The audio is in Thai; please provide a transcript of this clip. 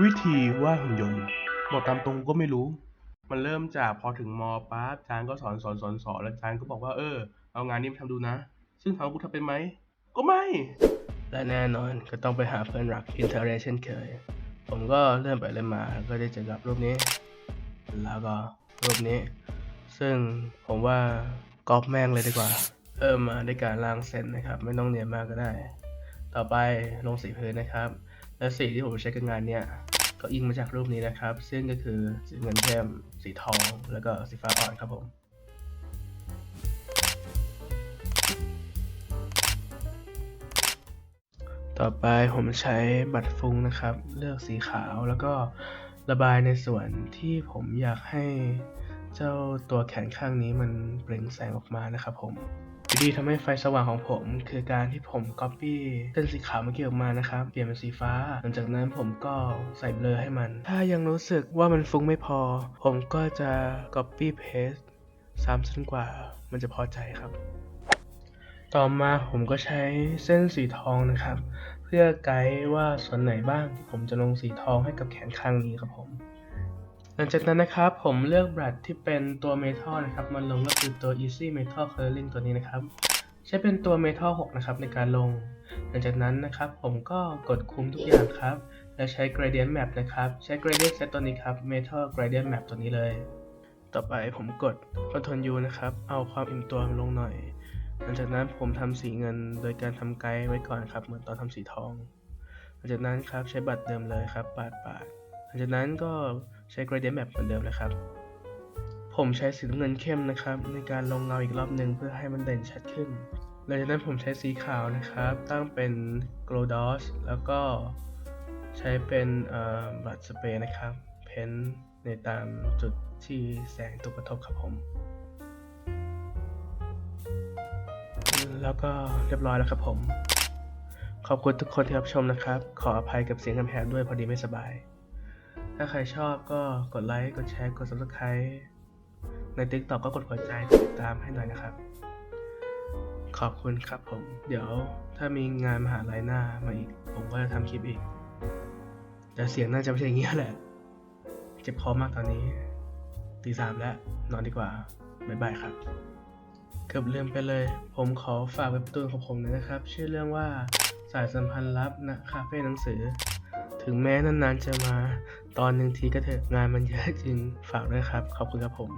วิธีวาดหุ่นยนต์บอกตามตรงก็ไม่รู้ มันเริ่มจากพอถึงมปั๊บจานก็สอนสอนสอนสอนแล้วจานก็บอกว่าเออ เอางานนี้มาทำดูนะ ซึ่งถามว่ากูทำเป็นไหม ก็ไม่ และแน่นอนก็ต้องไปหาเพื่อนรักอินเทอร์เนเช่นเคย ผมก็เริ่มไปเริ่มมาก็ได้เจอกับรูปนี้ แล้วก็รูปนี้ ซึ่งผมว่าก๊อปแม่งเลยดีกว่า เริ่มมาด้วยการล้างเส้นนะครับ ไม่ต้องเนียนมากก็ได้ ต่อไปลงสีพื้นนะครับ และสีที่ผมใช้กับงานเนี้ยก็อิงมาจากรูปนี้นะครับ ซึ่งก็คือสีเงินเข้มสีทอง แล้วก็สีฟ้าอ่อนครับผมต่อไปผมใช้บัตรฟุ้งนะครับ เลือกสีขาวแล้วก็ระบายในส่วนที่ผมอยากให้เจ้าตัวแขนข้างนี้มันเปล่งแสงออกมานะครับผม วิธีทำให้ไฟสว่างของผมคือการที่ผม Copy เส้นสีขาวเมื่อกี้ออกมานะครับ เปลี่ยนเป็นสีฟ้า หลังจากนั้นผมก็ใส่เบลอให้มัน ถ้ายังรู้สึกว่ามันฟุ้งไม่พอ ผมก็จะ Copy Paste ซ้ำจนกว่ามันจะพอใจครับ ต่อมาผมก็ใช้เส้นสีทองนะครับ เพื่อไกด์ว่าส่วนไหนบ้างที่ผมจะลงสีทองให้กับแขนข้างนี้ครับผม หลังจากนั้นนะครับผมเลือกบรัชที่เป็นตัวเมทัลนะครับมาลงก็คือตัว Easy Metal Curling ตัวนี้นะครับ ใช้เป็นตัวเมทัล6นะครับในการลง หลังจากนั้นนะครับผมก็กดคุมทุกอย่างครับ และใช้ Gradient Map นะครับ ใช้ Gradient Set ตัวนี้ครับ Metal Gradient Map ตัวนี้เลย ต่อไปผมกด Ctrl U นะครับ เอาความอิ่มตัวลงหน่อย หลังจากนั้นผมทำสีเงินโดยการทำไกด์ไว้ก่อนครับ เหมือนตอนทำสีทอง หลังจากนั้นครับใช้บัตรเดิมเลยครับปาดปาดหลังจากนั้นก็ ใช้ gradient map เหมือนเดิมเลยครับ ผมใช้สีน้ำเงินเข้มนะครับ ในการลงเงาอีกรอบหนึ่งเพื่อให้มันเด่นชัดขึ้นหลังจากนั้นผมใช้สีขาวนะครับ ตั้งเป็น glow dot แล้วก็ใช้เป็นบัตสเปรย์นะครับ เพ้นในตามจุดที่แสงตกกระทบครับผม แล้วก็เรียบร้อยแล้วครับผม ขอบคุณทุกคนที่รับชมนะครับ ขออภัยกับเสียงกำแพงด้วยพอดีไม่สบาย ถ้าใครชอบก็กดไลค์ กดแชร์ กด subscribe ใน TikTok ก็กดหัวใจกดติดตามให้หน่อยนะครับ ขอบคุณครับผม เดี๋ยวถ้ามีงานมหาลัยหน้ามาอีก ผมก็จะทำคลิปอีก แต่เสียงน่าจะไม่ใช่อย่างนี้แหละ เจ็บคอมากตอนนี้ตีสามแล้ว นอนดีกว่า บ๊ายบายครับ เกือบลืมไปเลย ผมขอฝากเว็บตูนของผมหนอยนะครับ ชื่อเรื่องว่าสายสัมพันธ์ลับนะคาเฟ่หนังสือ ถึงแม้นานๆจะมาตอนหนึ่งทีก็เถอะงานมันเยอะจริงฝากด้วยครับ ขอบคุณครับผม